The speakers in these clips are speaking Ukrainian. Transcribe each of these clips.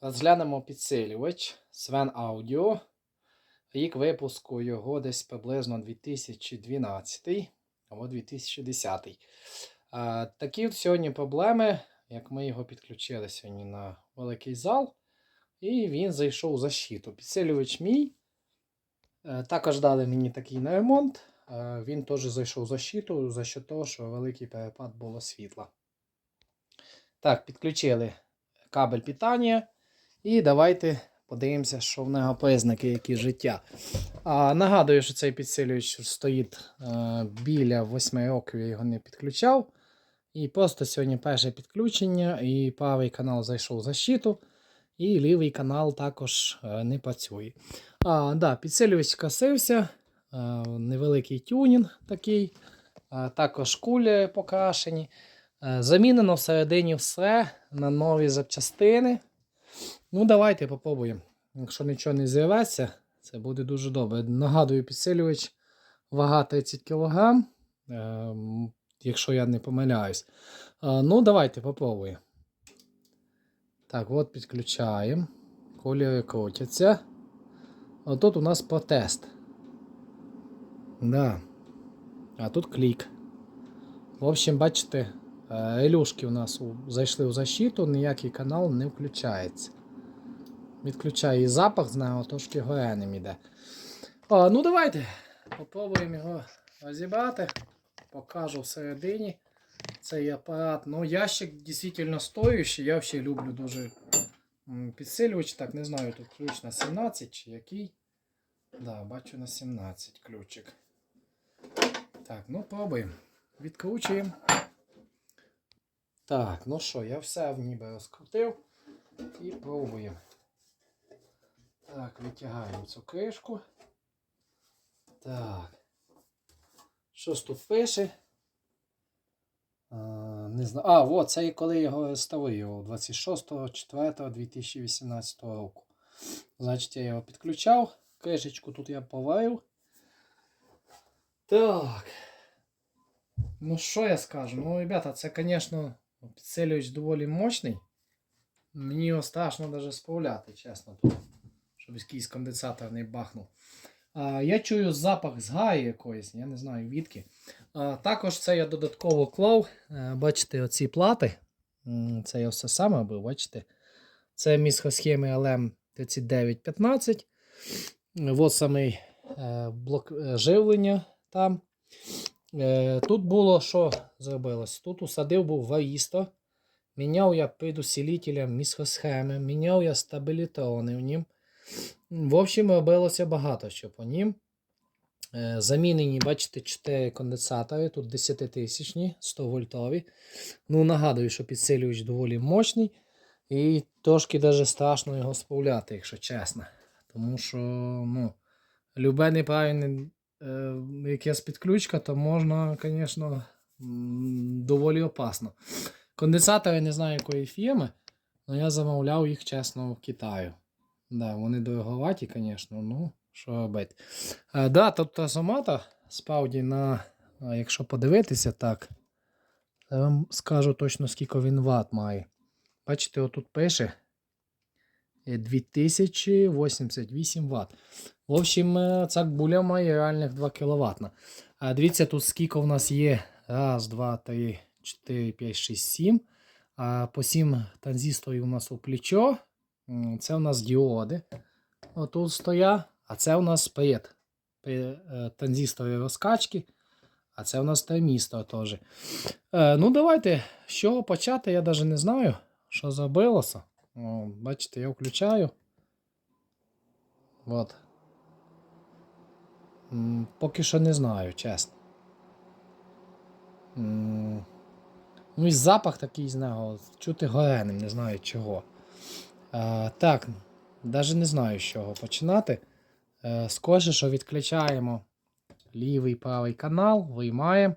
Розглянемо підсилювач Sven Audio. Рік випуску його десь приблизно 2012 або 2010. Такі от сьогодні проблеми, як ми його підключили сьогодні на великий зал, і він зайшов у защиту. Підсилювач мій. Е, Також дали мені такий на ремонт. Е, Він теж зайшов у защиту, за що того, що великий перепад було світла. Так, підключили кабель питання. І давайте подивимося, що в нього признаки, які життя. А, нагадую, що цей підсилювач стоїть е, біля 8 років, я його не підключав. І просто сьогодні перше підключення, і правий канал зайшов в защиту, і лівий канал також е, не працює. А, да, Підсилювач косився, е, невеликий тюнінг такий, е, також кулі покрашені. Замінено всередині все на нові запчастини. Ну, давайте попробуємо. Якщо нічого не зірветься, це буде дуже добре. Нагадую, підсилювач вага 30 кг, е, якщо я не помиляюсь. Е, ну, давайте попробуємо. Так, от підключаємо. Кольори крутяться. А тут у нас протест. Да. А тут клік. В общем, бачите, е, релюшки у нас зайшли в защиту, ніякий канал не включається. Відключаю і запах з нього, трошки гореним іде. А, ну давайте попробуємо його розібрати. Покажу всередині цей апарат. Ну, ящик дійсно стоючий. Я взагалі люблю дуже підсилювач. Так, не знаю, тут ключ на 17 чи який. Да, бачу на 17 ключик. Так, ну пробуємо. Відкручуємо. Так, ну що, я все ніби розкрутив і пробуємо. Так, витягаємо цю кришку. Так. Щось тут пише? А, не знаю. А, от, це коли його реставрував 26.04.2018 року. Значить, я його підключав. Кришечку тут я поварив. Так. Ну, що я скажу? Ну, ребята, це, звісно, підсилювач доволі мощний. Мені його страшно навіть справляти, чесно. Тут щоб якийсь конденсатор не бахнув. А, я чую запах згаї якоїсь, я не знаю відки. А, також це я додатково клав. Е, бачите, оці плати. Це я все саме робив, бачите. Це місхосхеми LM 3915. Ось самий е, блок е, живлення там. Е, Тут було що зробилось? Тут усадив був варісто. Міняв я предусилителя місхосхеми, міняв я стабілітрони в нім. В общем, робилося багато що по нім. Е, Замінені, бачите, 4 конденсатори, тут 10 тисячні, 100 вольтові. Ну, нагадую, що підсилювач доволі мощний. І трошки даже страшно його справляти, якщо чесно. Тому що, ну, любе неправильне е, якась підключка, то можна, звісно, доволі опасно. Конденсатори не знаю якої фірми, але я замовляв їх, чесно, в Китаю. Да, вони дороговаті, звісно, ну, що робити. А, да, тобто автомата, справді, на, якщо подивитися так, я вам скажу точно, скільки він ватт має. Бачите, отут пише е, 2088 Вт. В общем, е, ця буля має реальних 2 кВт. А дивіться, тут скільки в нас є. Раз, два, три, 4, 5, 6, 7. А по 7 транзисторів у нас у плечо. Це у нас діоди. Отут стоять. А це у нас. При- е, розкачки. А це у нас термістор теж. Е, ну, давайте. З чого почати, я навіть не знаю, що зробилося. О, бачите, я включаю. От. Поки що не знаю, чесно. Ну і запах такий з нього. Чути гореним, не знаю чого. Е, так, навіть не знаю з чого починати. Е, скоріше, що відключаємо лівий правий канал, виймаємо.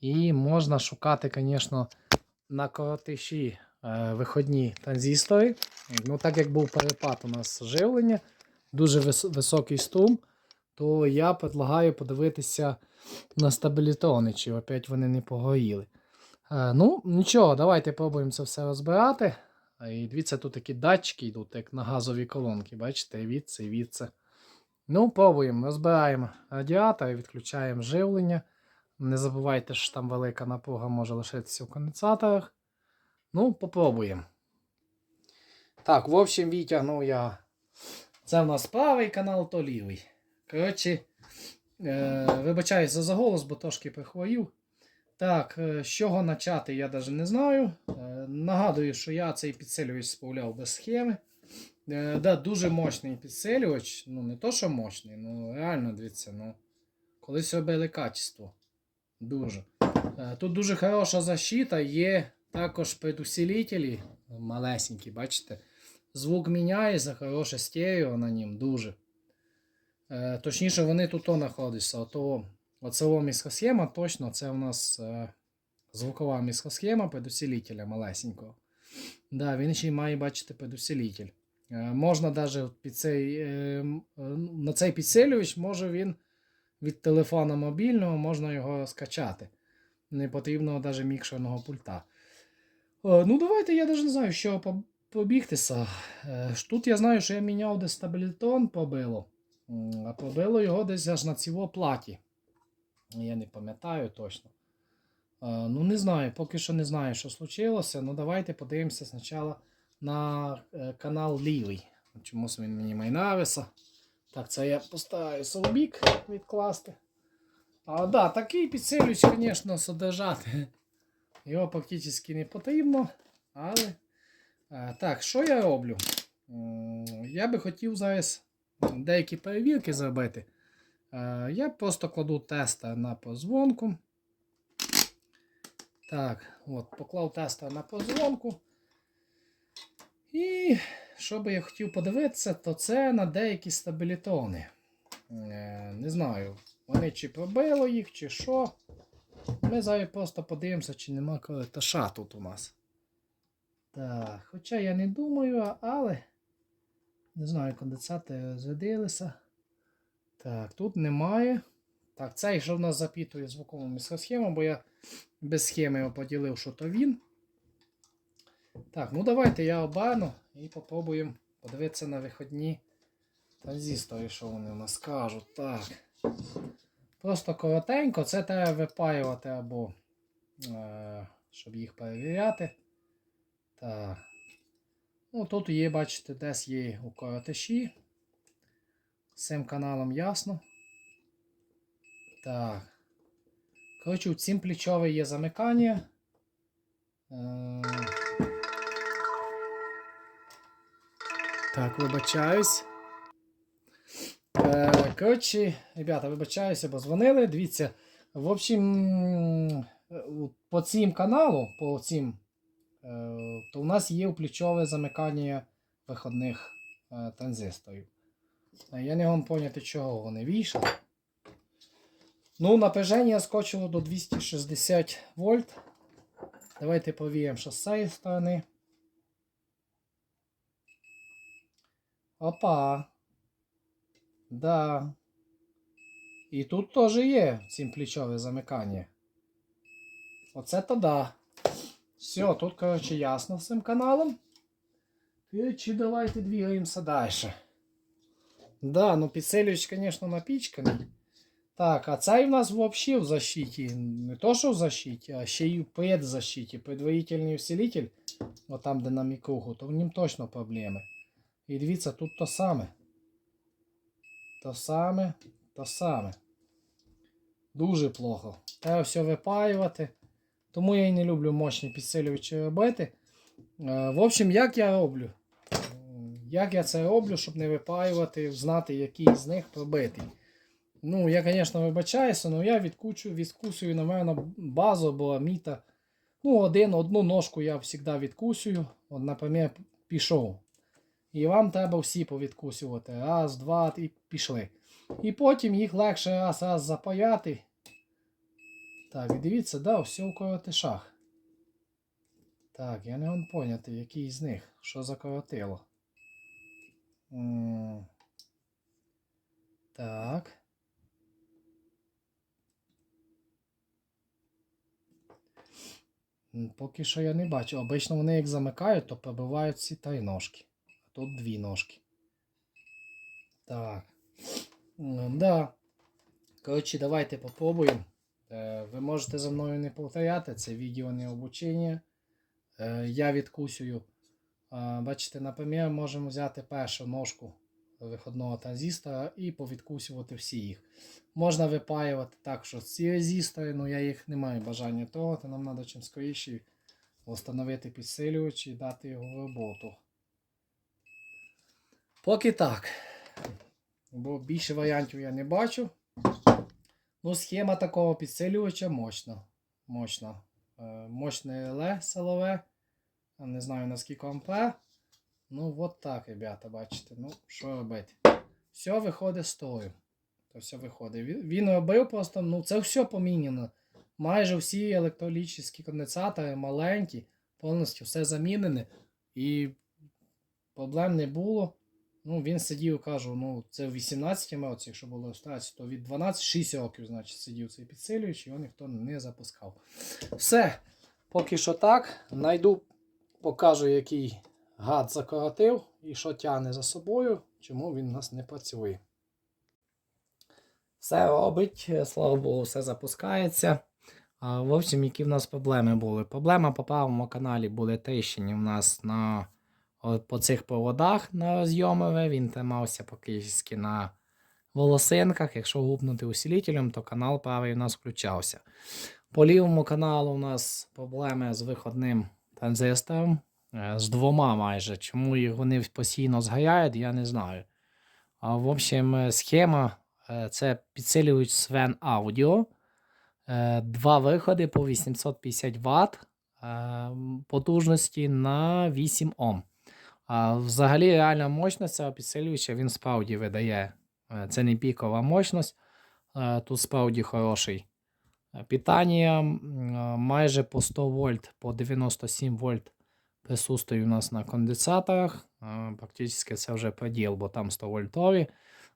І можна шукати, звісно, на коротиші е, виходні транзистори. Ну, так як був перепад у нас живлення, дуже вис- високий струм, то я предлагаю подивитися на стабілітрони, чи опять вони не погоріли. Ну, нічого, давайте пробуємо це все розбирати. І дивіться, тут такі датчики йдуть, як на газові колонки. Бачите, і від це, і від це. Ну, пробуємо, розбираємо радіатор, відключаємо живлення. Не забувайте, що там велика напруга може лишитися в конденсаторах. Ну, попробуємо. Так, в общем, відтягнув я. Це в нас правий канал, то лівий. Коротше, е, вибачаюся за голос, бо трошки прихворів. Так, е, з чого почати, я навіть не знаю. Е, нагадую, що я цей підсилювач справляв без схеми. Е, да, дуже мощний підсилювач. Ну, не то, що мощний, ну реально дивіться, ну. Колись робили качество. Дуже. Тут дуже хороша защита, є також предусилителі малесенькі, бачите. Звук міняється, хороше стерео на нім, дуже. Точніше, вони тут знаходяться. Ото, оцього мікросхема, точно, це у нас е, звукова мікросхема предусилителя малесенького. Да, він ще й має, бачите, предусилитель. Е, можна навіть під цей, е, на цей підсилювач може він від телефона мобільного, можна його скачати. Не потрібно навіть мікшерного пульта. Ну, давайте я навіть не знаю, що побігтися. Тут я знаю, що я міняв десь стабілітон побило. А побило його десь аж на ціло платі. Я не пам'ятаю точно. Е, Ну, не знаю, поки що не знаю, що случилося. Ну, давайте подивимося спочатку на е, канал лівий. Чомусь він мені майнавився. Так, це я постараюся в бік відкласти. А, да, такий підсилювач, звісно, содержати. Його практично не потрібно. Але. е, Так, що я роблю? Я би хотів зараз деякі перевірки зробити. Е, Я просто кладу теста на позвонку. Так, от, поклав теста на позвонку. І що би я хотів подивитися, то це на деякі стабілітони. Е, Не знаю, вони чи пробило їх, чи що. Ми зараз просто подивимося, чи нема короташа тут у нас. Так, хоча я не думаю, але не знаю, конденсати розрядилися. Так, тут немає. Так, цей що в нас запітує звукову мікросхему, бо я без схеми його поділив, що то він. Так, ну давайте я оберну і попробуємо подивитися на виходні транзистори, що вони у нас скажуть. Так. Просто коротенько, це треба випаювати або е, щоб їх перевіряти. Так. Ну, тут є, бачите, десь є у коротиші. Цим каналом ясно. Так. Коротше, у цім плечове є замикання. Е, Так, вибачаюсь. Е, Коротше, ребята, вибачаюся, бо дзвонили. Дивіться. В общем, по цим каналу, по цим, е, то у нас є плечове замикання виходних транзисторів. Я не можу поняти, чого вони вийшли. Ну, напряження скочило до 260 вольт. Давайте повіємо, що з цієї сторони. Опа. Да. І тут теж є цим плечове замикання. Оце то да. Все, тут, коротше, ясно з цим каналом. Короче, давайте двигаємося далі. Да, ну підсилювач, звісно, напічканий. Так, а цей в нас взагалі в защиті. Не то, що в защиті, а ще й в предзащиті. Предварительний усилитель, от там, де на мікруху, то в нім точно проблеми. І дивіться, тут то саме. То саме, то саме. Дуже плохо. Треба все випаювати. Тому я і не люблю мощні підсилювачі робити. Е, В общем, як я роблю? Як я це роблю, щоб не випаювати, знати, який з них пробитий. Ну, я, звісно, вибачаюся, але я відкучую, відкусую, напевно, базу або аміта. Ну, один, одну ножку я завжди відкусую. От, наприклад, пішов. І вам треба всі повідкусювати. Раз, два, і пішли. І потім їх легше раз раз запаяти. Так, і дивіться, да, все у коротишах. Так, я не можу поняти, який з них. Що за коротило. М, Так. Поки що я не бачу. Обично вони як замикають, то пробивають ці три ножки. А тут дві ножки. Так. Да. Коротше, давайте попробуємо. Е, Ви можете за мною не повторяти, це відео не обучення. Е, Я відкусюю. Бачите, наприклад, можемо взяти першу ножку виходного транзистора і повідкусювати всі їх. Можна випаювати так, що ці резистори, ну я їх не маю бажання трогати, нам треба чим скоріше встановити підсилювач і дати його в роботу. Поки так. Бо більше варіантів я не бачу. Ну, схема такого підсилювача мощна. Мощна. Е, мощне реле силове. Не знаю наскільки ампер. Ну, от так, ребята, бачите. Ну, що робити? Все виходить з тою. То все виходить. Він, робив просто, ну, це все поміняно. Майже всі електролічні конденсатори маленькі, повністю все замінене. І проблем не було. Ну, він сидів, кажу, ну, це в 18 році, якщо було реєстрація, то від 12-6 років, значить, сидів цей підсилювач, і його ніхто не запускав. Все. Поки що так. Найду, покажу, який гад закоротив і що тягне за собою, чому він у нас не працює. Все робить, слава Богу, все запускається. А, в общем, які в нас проблеми були? Проблема по правому каналі були тріщини у нас на по цих проводах на розйомове. Він тримався практично на волосинках. Якщо гупнути усилителем, то канал правий у нас включався. По лівому каналу у нас проблеми з виходним транзистором. е, З двома майже. Чому їх вони постійно згоряють, я не знаю. А, в общем, е, схема е, це підсилювач Sven Audio. Два виходи по 850 Вт потужності на 8 Ом. А взагалі реальна мощність цього підсилювача він справді видає. Це не пікова мощність. Тут справді хороший. Питання майже по 100 вольт, по 97 вольт присутствує у нас на конденсаторах. Практично це вже преділ, бо там 100 вольтові.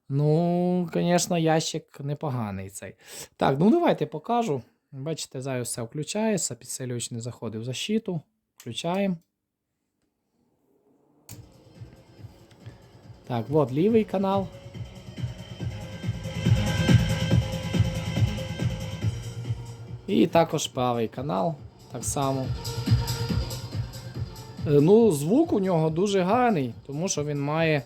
Ну, звісно, ящик непоганий цей. Так, ну давайте покажу. Бачите, зараз все включається, підсилювач не заходив в защиту. Включаємо. Так, от лівий канал. І також правий канал. Так само. Е, Ну, звук у нього дуже гарний, тому що він має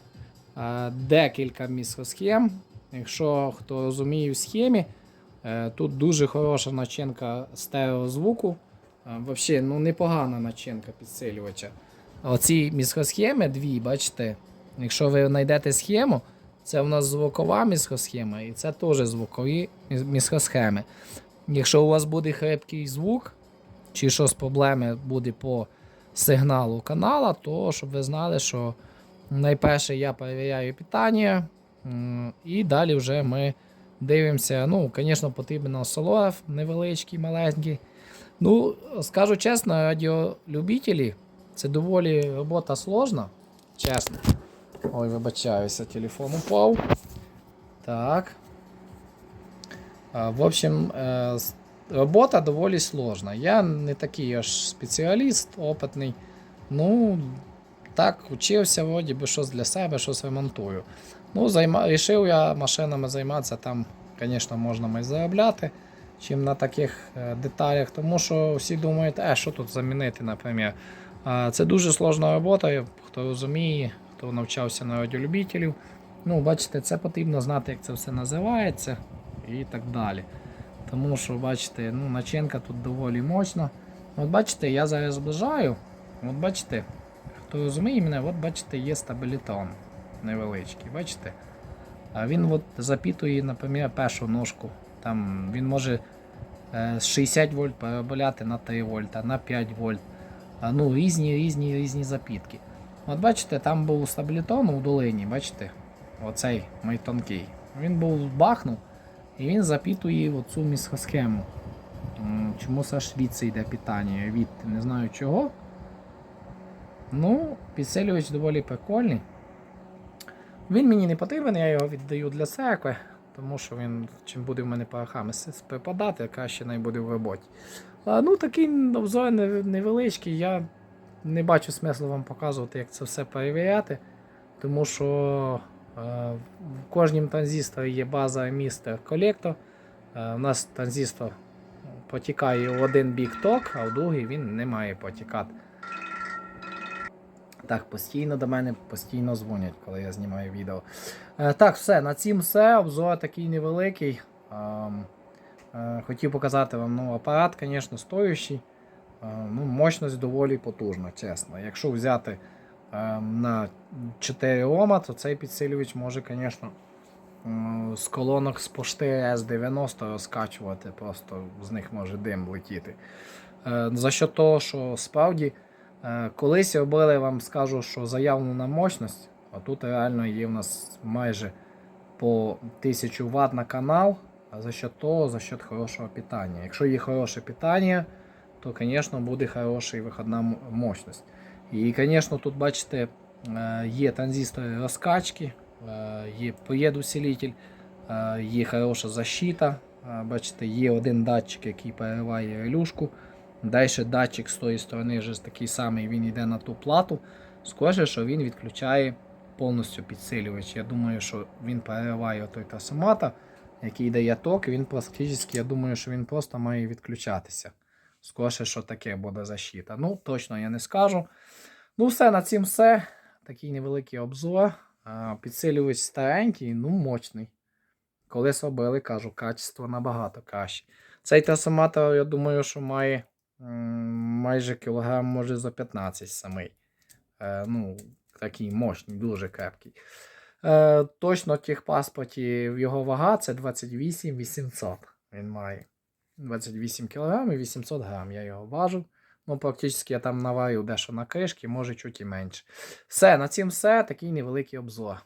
е, декілька мікросхем. Якщо хто розуміє в схемі, е, тут дуже хороша начинка стереозвуку. Взагалі, ну непогана начинка підсилювача. Оці мікросхеми дві, бачите, якщо ви знайдете схему, це у нас звукова мікросхема і це теж звукові мі- мікросхеми. Якщо у вас буде хрипкий звук, чи щось проблеми буде по сигналу канала, то щоб ви знали, що найперше я перевіряю питання, і далі вже ми дивимося. Ну, звісно, потрібен осцилограф невеличкий, маленький. Ну, скажу чесно, радіолюбителі, це доволі робота сложна. Чесно. Ой, вибачаюся, телефон упав. Так. В общем, е, робота доволі сложна. Я не такий аж спеціаліст, опитний. Ну, так, учився, вроді би, щось для себе, щось ремонтую. Ну, займа... рішив я машинами займатися, там, звісно, можна ми заробляти, чим на таких е, деталях, тому що всі думають, е, що тут замінити, наприклад. Це дуже сложна робота, хто розуміє, хто навчався на радіолюбителів. Ну, бачите, це потрібно знати, як це все називається і так далі. Тому що, бачите, ну, начинка тут доволі мощна. От бачите, я зараз зближаю. От бачите, хто розуміє мене, от бачите, є стабілітон невеличкий. Бачите? А він от запітує, наприклад, першу ножку. Там він може е, з 60 вольт переробляти на 3 вольта, на 5 вольт. Ну, різні, різні, різні запітки. От бачите, там був стабілітон у долині, бачите? Оцей мій тонкий. Він був бахнув. І він запитує оцю місхосхему. Чому це швідці йде питання? Від не знаю чого. Ну, підсилювач доволі прикольний. Він мені не потрібен, я його віддаю для церкви, тому що він чим буде в мене порохами с- припадати, краще най буде в роботі. А, ну, такий обзор невеличкий. Я не бачу смислу вам показувати, як це все перевіряти. Тому що в кожнім транзисторі є база містер колектор. Е, у нас транзистор потікає в один бік ток, а в другий він не має потікати. Так, постійно до мене постійно дзвонять, коли я знімаю відео. Е, так, все, на цім все. Обзор такий невеликий. Ем, е, хотів показати вам ну, апарат, звісно, стоящий. Е, ну, мощність доволі потужна, чесно. Якщо взяти е, на 4 Ома, то цей підсилювач може, звісно, з колонок з пошти S90 розкачувати, просто з них може дим летіти. Е, За що того, що справді е, колись робили, вам скажу, що заявлена мощність, а тут реально є в нас майже по 1000 Вт на канал, а за що того, за счет хорошого питання. Якщо є хороше питання, то, звісно, буде хороша виходна мощність. І, звісно, тут бачите, е, є транзистори розкачки, е, є поєдусилитель, е, є хороша защита. Бачите, є один датчик, який перериває релюшку. Далі датчик з тої сторони вже такий самий, він йде на ту плату. Схоже, що він відключає повністю підсилювач. Я думаю, що він перериває той трансформатор, який дає ток, він практично, я думаю, що він просто має відключатися. Скоріше, що таке буде защита. Ну, точно я не скажу. Ну, все, на цім все. Такий невеликий обзор. Підсилювач старенький, ну, мощний. Колись робили, кажу, качество набагато краще. Цей трансформатор, я думаю, що має майже кілограм, може за 15 самий. Е, ну, такий мощний, дуже крепкий. Е, точно в техпаспорті його вага це 28 800. Він має 28 кг і 800 грам. Я його важив. Ну, практично я там наварив дещо на кришки, може чуть і менше. Все, на цім все. Такий невеликий обзор.